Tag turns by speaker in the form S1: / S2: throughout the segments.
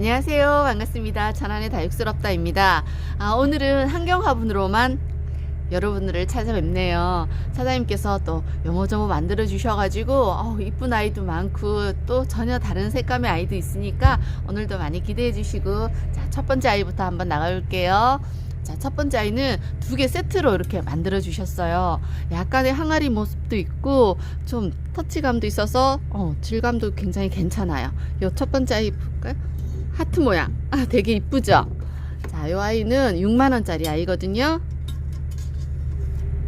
S1: 안녕하세요. 반갑습니다. 천안의 다육스럽다입니다. 아, 오늘은 환경 화분으로만 여러분들을 찾아뵙네요. 사장님께서 또 요모조모 만들어 주셔가지고 어, 이쁜 아이도 많고 또 전혀 다른 색감의 아이도 있으니까 오늘도 많이 기대해 주시고 자, 첫 번째 아이부터 한번 나가볼게요. 자, 첫 번째 아이는 두 개 세트로 이렇게 만들어 주셨어요. 약간의 항아리 모습도 있고 좀 터치감도 있어서 어, 질감도 굉장히 괜찮아요. 요 첫 번째 아이 볼까요? 하트 모양. 아, 되게 이쁘죠? 자, 요 아이는 6만원짜리 아이거든요.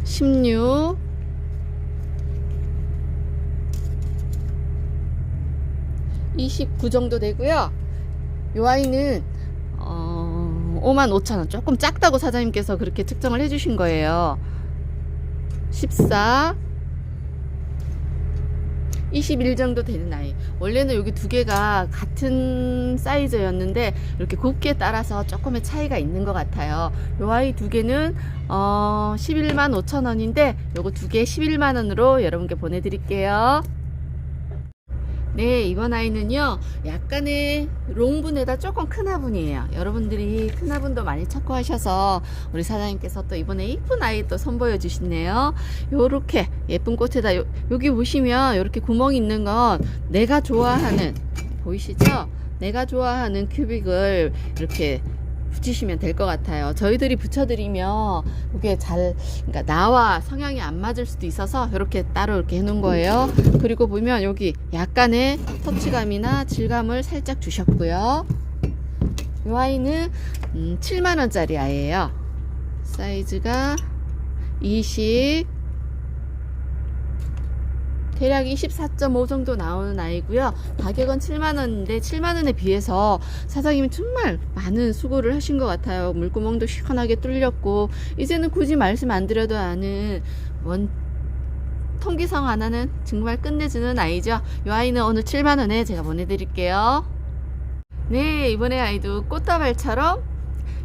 S1: 16. (29) 정도 되고요 요 아이는 어, 5만 5천 원 조금 작다고 사장님께서 그렇게 측정을 해주신 거예요 14 21 정도 되는 아이. 원래는 여기 두 개가 같은 사이즈였는데 이렇게 곱기에 따라서 조금의 차이가 있는 것 같아요. 요 아이 두 개는 어 11만 5천 원인데 요거 두 개 11만 원으로 여러분께 보내드릴게요. 네, 이번 아이는요, 약간의 롱분에다 조금 큰 화분이에요. 여러분들이 큰 화분도 많이 찾고 하셔서 우리 사장님께서 또 이번에 이쁜 아이 또 선보여 주시네요. 요렇게 예쁜 꽃에다 요, 여기 보시면 이렇게 구멍이 있는 건 내가 좋아하는 보이시죠? 내가 좋아하는 큐빅을 이렇게 붙이시면 될 것 같아요. 저희들이 붙여드리면 이게 잘, 그러니까 나와 성향이 안 맞을 수도 있어서 이렇게 따로 이렇게 해놓은 거예요. 그리고 보면 여기 약간의 터치감이나 질감을 살짝 주셨고요. 이 아이는 음, 7만원짜리 아이예요. 사이즈가 20, 대략 24.5 정도 나오는 아이고요. 가격은 7만원인데 7만원에 비해서 사장님이 정말 많은 수고를 하신 것 같아요. 물구멍도 시원하게 뚫렸고 이제는 굳이 말씀 안 드려도 아는 원 통기성 하나는 정말 끝내주는 아이죠. 이 아이는 오늘 7만원에 제가 보내드릴게요. 네 이번에 아이도 꽃다발처럼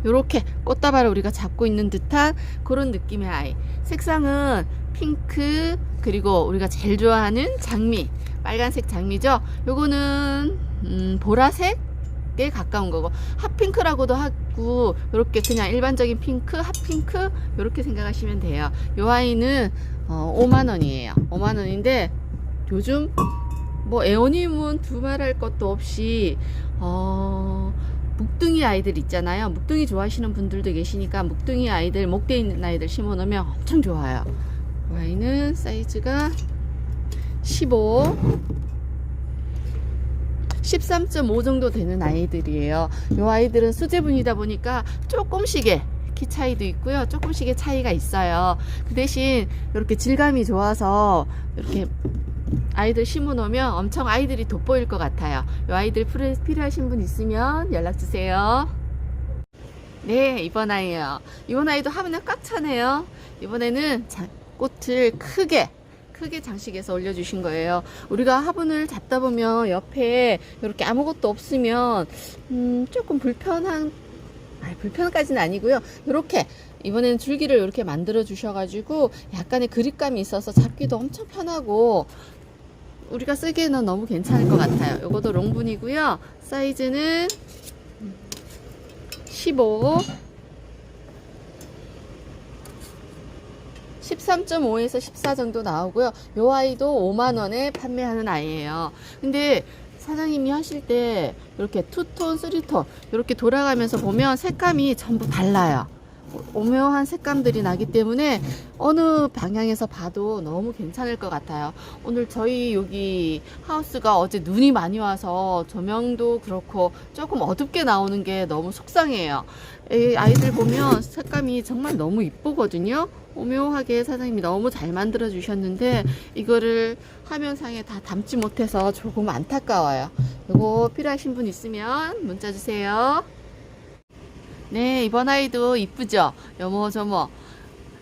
S1: 이렇게 꽃다발을 우리가 잡고 있는 듯한 그런 느낌의 아이 색상은 핑크 그리고 우리가 제일 좋아하는 장미 빨간색 장미죠 요거는 음, 보라색에 가까운 거고 핫핑크라고도 하고 이렇게 그냥 일반적인 핑크 핫핑크 이렇게 생각하시면 돼요 요 아이는 어, 5만 원이에요 5만 원인데 요즘 뭐 에오님은 두말할 것도 없이 어 묵둥이 아이들 있잖아요. 묵둥이 좋아하시는 분들도 계시니까 묵둥이 아이들, 목대 있는 아이들 심어 놓으면 엄청 좋아요. 이 아이는 사이즈가 15, 13.5 정도 되는 아이들이에요. 이 아이들은 수제분이다 보니까 조금씩의 키 차이도 있고요. 조금씩의 차이가 있어요. 그 대신 이렇게 질감이 좋아서 이렇게 아이들 심어 놓으면 엄청 아이들이 돋보일 것 같아요. 이 아이들 필요- 필요하신 분 있으면 연락 주세요. 네, 이번 아이요. 이번 아이도 화분에 꽉 차네요. 이번에는 자- 꽃을 크게 크게 장식해서 올려주신 거예요. 우리가 화분을 잡다 보면 옆에 이렇게 아무것도 없으면 음, 조금 불편한 아, 불편까지는 아니고요. 이렇게 이번에는 줄기를 이렇게 만들어 주셔가지고 약간의 그립감이 있어서 잡기도 엄청 편하고 우리가 쓰기에는 너무 괜찮을 것 같아요. 이것도 롱분이고요. 사이즈는 15, 13.5에서 14 정도 나오고요. 요 아이도 5만 원에 판매하는 아이예요. 근데 사장님이 하실 때 이렇게 투톤, 쓰리톤 이렇게 돌아가면서 보면 색감이 전부 달라요. 오묘한 색감들이 나기 때문에 어느 방향에서 봐도 너무 괜찮을 것 같아요. 오늘 저희 여기 하우스가 어제 눈이 많이 와서 조명도 그렇고 조금 어둡게 나오는 게 너무 속상해요. 이 아이들 보면 색감이 정말 너무 이쁘거든요. 오묘하게 사장님이 너무 잘 만들어 주셨는데 이거를 화면상에 다 담지 못해서 조금 안타까워요. 이거 필요하신 분 있으면 문자 주세요. 네, 이번 아이도 이쁘죠? 여모저모.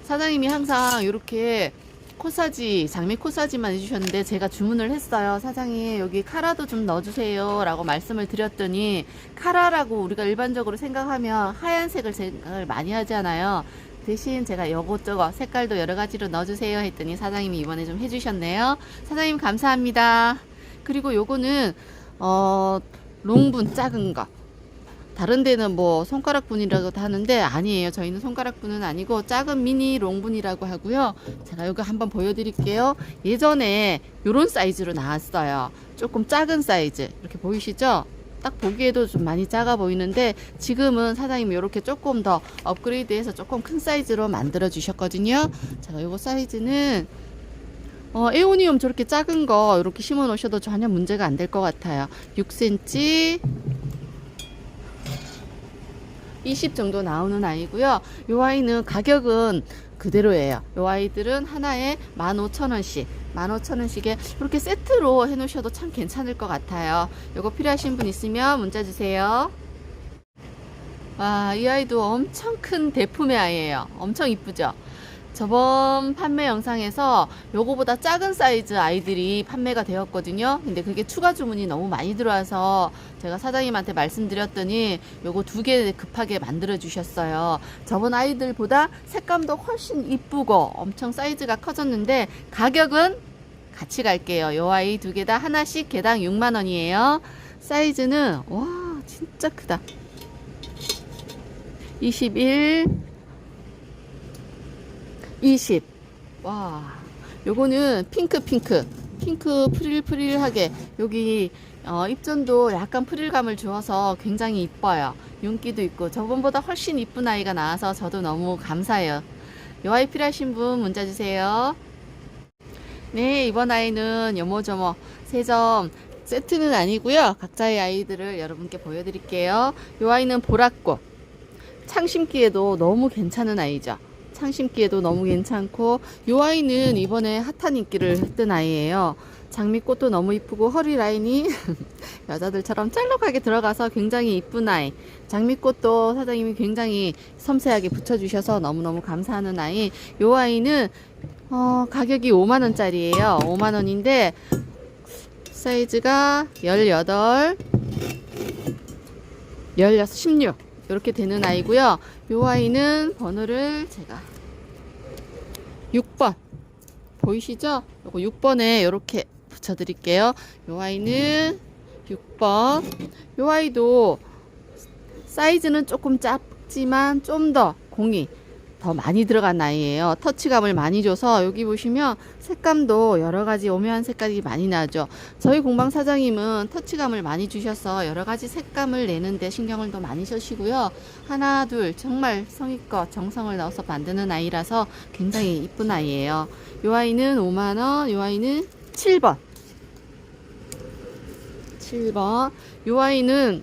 S1: 사장님이 항상 이렇게 코사지, 장미 코사지만 해주셨는데 제가 주문을 했어요. 사장님, 여기 카라도 좀 넣어주세요. 라고 말씀을 드렸더니 카라라고 우리가 일반적으로 생각하면 하얀색을 생각을 많이 하잖아요. 대신 제가 요것저것 색깔도 여러 가지로 넣어주세요 했더니 사장님이 이번에 좀 해주셨네요. 사장님 감사합니다. 그리고 요거는 어 롱분 작은 거 다른 데는 뭐 손가락 분이라고도 하는데 아니에요. 저희는 손가락 분은 아니고 작은 미니 롱분이라고 하고요. 제가 이거 한번 보여드릴게요. 예전에 이런 사이즈로 나왔어요. 조금 작은 사이즈 이렇게 보이시죠? 딱 보기에도 좀 많이 작아 보이는데 지금은 사장님이 이렇게 조금 더 업그레이드해서 조금 큰 사이즈로 만들어 주셨거든요. 제가 이거 사이즈는 어, 에오니움 저렇게 작은 거 이렇게 심어 놓으셔도 전혀 문제가 안 될 것 같아요. 6cm 20 정도 나오는 아이고요. 이 아이는 가격은 그대로예요. 이 아이들은 하나에 15,000원씩 15,000원씩에 이렇게 세트로 해 놓으셔도 참 괜찮을 것 같아요. 이거 필요하신 분 있으면 문자 주세요. 와, 이 아이도 엄청 큰 대품의 아이예요. 엄청 이쁘죠? 저번 판매 영상에서 요거보다 작은 사이즈 아이들이 판매가 되었거든요. 근데 그게 추가 주문이 너무 많이 들어와서 제가 사장님한테 말씀드렸더니 요거 두 개 급하게 만들어 주셨어요. 저번 아이들보다 색감도 훨씬 이쁘고 엄청 사이즈가 커졌는데 가격은 같이 갈게요. 요 아이 두 개 다 하나씩 개당 6만 원이에요. 사이즈는 와 진짜 크다. 21 20. 와, 요거는 핑크 핑크. 핑크 프릴프릴하게 여기 어, 입전도 약간 프릴감을 주어서 굉장히 이뻐요. 윤기도 있고 저번보다 훨씬 이쁜 아이가 나와서 저도 너무 감사해요. 요 아이 필요하신 분 문자 주세요. 네, 이번 아이는 요모저모 세점 세트는 아니고요. 각자의 아이들을 여러분께 보여드릴게요. 요 아이는 보랏꽃. 창심기에도 너무 괜찮은 아이죠. 창심기에도 너무 괜찮고 요 아이는 이번에 핫한 인기를 뜬 아이예요. 장미꽃도 너무 이쁘고 허리 라인이 여자들처럼 짤록하게 들어가서 굉장히 이쁜 아이. 장미꽃도 사장님이 굉장히 섬세하게 붙여주셔서 너무너무 감사하는 아이. 요 아이는 어, 가격이 5만원짜리예요. 5만원인데 사이즈가 18, 16, 16 이렇게 되는 아이고요. 요 아이는 번호를 제가 6번 보이시죠? 요거 6번에 이렇게 붙여드릴게요. 요 아이는 6번. 요 아이도 사이즈는 조금 작지만 좀 더 공이 더 많이 들어간 아이예요. 터치감을 많이 줘서 여기 보시면 색감도 여러 가지 오묘한 색깔이 많이 나죠. 저희 공방 사장님은 터치감을 많이 주셔서 여러 가지 색감을 내는데 신경을 더 많이 쓰시고요. 하나, 둘 정말 성의껏 정성을 넣어서 만드는 아이라서 굉장히 이쁜 아이예요. 이 아이는 5만 원, 이 아이는 7번. 7번. 이 아이는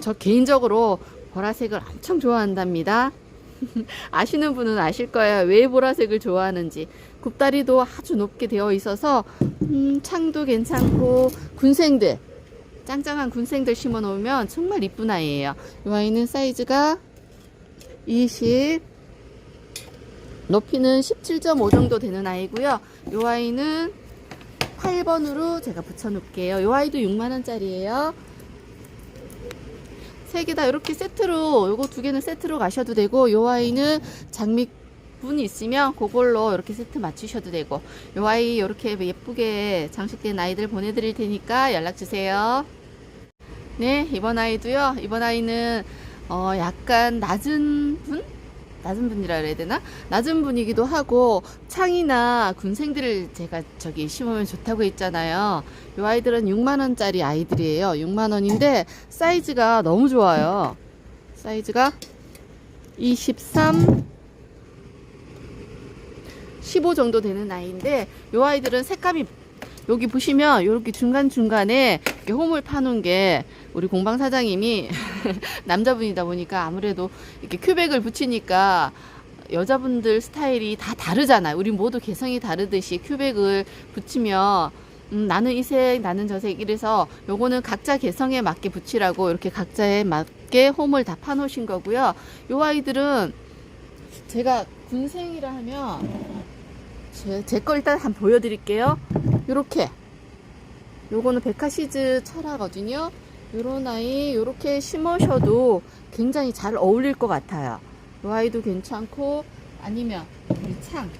S1: 저 개인적으로 보라색을 엄청 좋아한답니다. 아시는 분은 아실 거예요. 왜 보라색을 좋아하는지. 굽다리도 아주 높게 되어 있어서 음, 창도 괜찮고 군생들 짱짱한 군생들 심어 놓으면 정말 이쁜 아이예요. 이 아이는 사이즈가 20 높이는 17.5 정도 되는 아이고요. 이 아이는 8번으로 제가 붙여 놓을게요. 이 아이도 6만 원짜리예요. 세 개 다 이렇게 세트로 요거 두 개는 세트로 가셔도 되고 요 아이는 장미분이 있으면 그걸로 이렇게 세트 맞추셔도 되고 요 아이 이렇게 예쁘게 장식된 아이들 보내드릴 테니까 연락 주세요. 네 이번 아이도요. 이번 아이는 어 약간 낮은 분? 낮은 분이라 그래야 되나? 낮은 분이기도 하고 창이나 군생들을 제가 저기 심으면 좋다고 했잖아요. 이 아이들은 6만 원짜리 아이들이에요. 6만 원인데 사이즈가 너무 좋아요. 사이즈가 23 15 정도 되는 아이인데 이 아이들은 색감이 여기 보시면 이렇게 중간중간에 이렇게 홈을 파놓은 게 우리 공방 사장님이 남자분이다 보니까 아무래도 이렇게 큐백을 붙이니까 여자분들 스타일이 다 다르잖아요. 우리 모두 개성이 다르듯이 큐백을 붙이면 음, 나는 이 색, 나는 저 색 이래서 요거는 각자 개성에 맞게 붙이라고 이렇게 각자에 맞게 홈을 다 파놓으신 거고요. 요 아이들은 제가 군생이라 하면 제, 제거 일단 한번 보여드릴게요. 요렇게 요거는 베카시즈 철화거든요. 요런 아이 요렇게 심으셔도 굉장히 잘 어울릴 것 같아요. 요 아이도 괜찮고 아니면 우리 창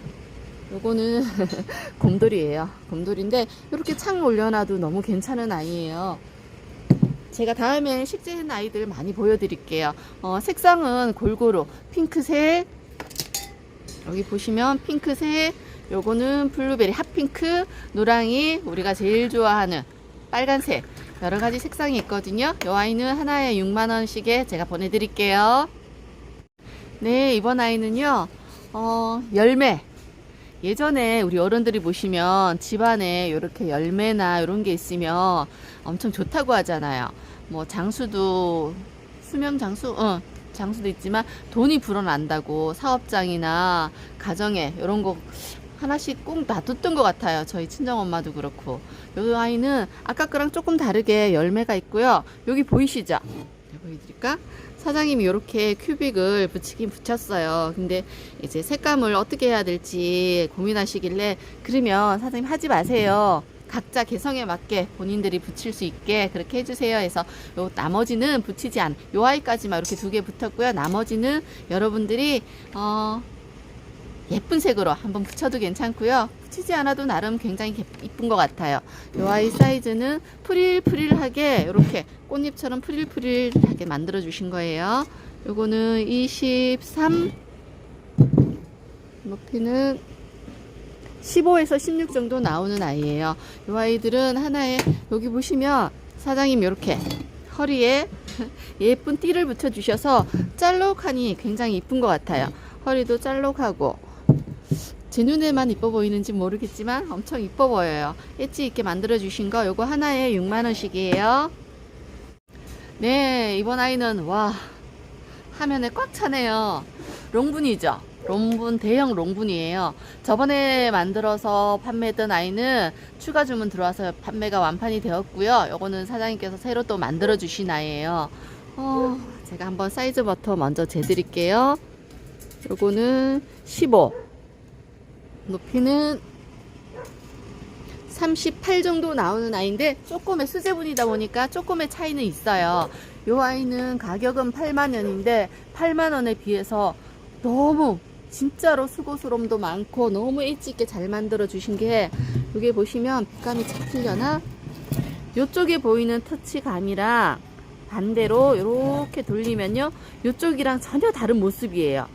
S1: 요거는 곰돌이에요. 곰돌인데 이렇게 창 올려놔도 너무 괜찮은 아이예요. 제가 다음에 식재한 아이들 많이 보여드릴게요. 어, 색상은 골고루 핑크색, 여기 보시면 핑크색, 요거는 블루베리 핫핑크, 노랑이 우리가 제일 좋아하는 빨간색 여러 가지 색상이 있거든요. 요 아이는 하나에 6만 원씩에 제가 보내드릴게요. 네, 이번 아이는요, 어, 열매. 예전에 우리 어른들이 보시면 집안에 이렇게 열매나 이런 게 있으면 엄청 좋다고 하잖아요. 뭐 장수도 수명 장수, 어, 장수도 있지만 돈이 불어난다고 사업장이나 가정에 이런 거 하나씩 꼭 놔뒀던 것 같아요. 저희 친정 엄마도 그렇고. 요 아이는 아까 거랑 조금 다르게 열매가 있고요. 여기 보이시죠? 네, 보여드릴까? 사장님이 이렇게 큐빅을 붙이긴 붙였어요. 근데 이제 색감을 어떻게 해야 될지 고민하시길래 그러면 사장님 하지 마세요. 각자 개성에 맞게 본인들이 붙일 수 있게 그렇게 해주세요 해서 요 나머지는 붙이지 않, 요 아이까지만 이렇게 두 개 붙었고요. 나머지는 여러분들이 어, 예쁜 색으로 한번 붙여도 괜찮고요. 붙이지 않아도 나름 굉장히 개- 이쁜 것 같아요. 이 아이 사이즈는 프릴프릴하게 이렇게 꽃잎처럼 프릴프릴하게 만들어 주신 거예요. 요거는 23 높이는 15에서 16 정도 나오는 아이예요. 이 아이들은 하나에 여기 보시면 사장님 이렇게 허리에 예쁜 띠를 붙여 주셔서 짤록하니 굉장히 이쁜 것 같아요. 허리도 짤록하고 제 눈에만 이뻐 보이는지 모르겠지만 엄청 이뻐 보여요. 엣지 있게 만들어 주신 거 요거 하나에 6만 원씩이에요. 네, 이번 아이는 와 화면에 꽉 차네요. 롱분이죠. 롱분 대형 롱분이에요. 저번에 만들어서 판매했던 아이는 추가 주문 들어와서 판매가 완판이 되었고요. 요거는 사장님께서 새로 또 만들어 주신 아이예요. 어, 제가 한번 사이즈부터 먼저 재드릴게요. 요거는 15 높이는 38 정도 나오는 아이인데 조금의 수제분이다 보니까 조금의 차이는 있어요. 요 아이는 가격은 8만 원인데 8만 원에 비해서 너무 진짜로 수고스러움도 많고 너무 일찍 있게 잘 만들어 주신 게 여기 보시면 빛감이 잡히려나? 요쪽에 보이는 터치감이랑 반대로 이렇게 돌리면요 요쪽이랑 전혀 다른 모습이에요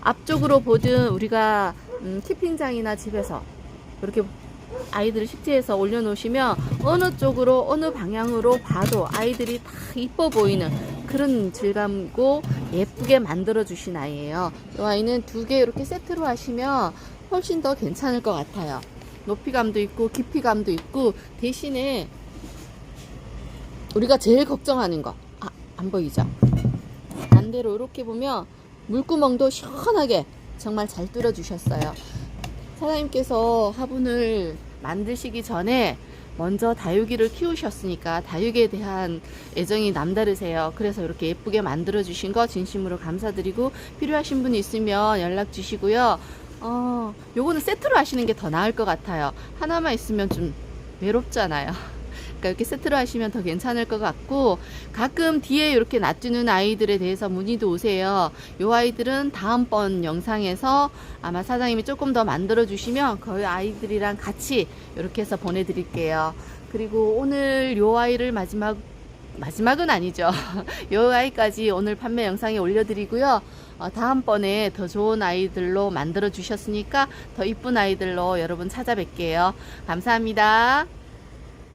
S1: 앞쪽으로 보든 우리가 음, 키핑장이나 집에서 이렇게 아이들을 식재해서 올려놓으시면 어느 쪽으로 어느 방향으로 봐도 아이들이 다 이뻐 보이는 그런 질감이고 예쁘게 만들어 주신 아이예요. 이 아이는 두 개 이렇게 세트로 하시면 훨씬 더 괜찮을 것 같아요. 높이감도 있고 깊이감도 있고 대신에 우리가 제일 걱정하는 거, 아, 안 보이죠? 반대로 이렇게 보면 물구멍도 시원하게 정말 잘 뚫어 주셨어요. 사장님께서 화분을 만드시기 전에 먼저 다육이를 키우셨으니까 다육에 대한 애정이 남다르세요. 그래서 이렇게 예쁘게 만들어 주신 거 진심으로 감사드리고 필요하신 분 있으면 연락 주시고요. 어, 요거는 세트로 하시는 게 더 나을 것 같아요. 하나만 있으면 좀 외롭잖아요. 그러니까 이렇게 세트로 하시면 더 괜찮을 것 같고 가끔 뒤에 이렇게 놔두는 아이들에 대해서 문의도 오세요. 요 아이들은 다음번 영상에서 아마 사장님이 조금 더 만들어 주시면 그 아이들이랑 같이 이렇게 해서 보내드릴게요. 그리고 오늘 요 아이를 마지막 마지막은 아니죠. 요 아이까지 오늘 판매 영상에 올려드리고요. 어, 다음번에 더 좋은 아이들로 만들어 주셨으니까 더 이쁜 아이들로 여러분 찾아뵐게요. 감사합니다.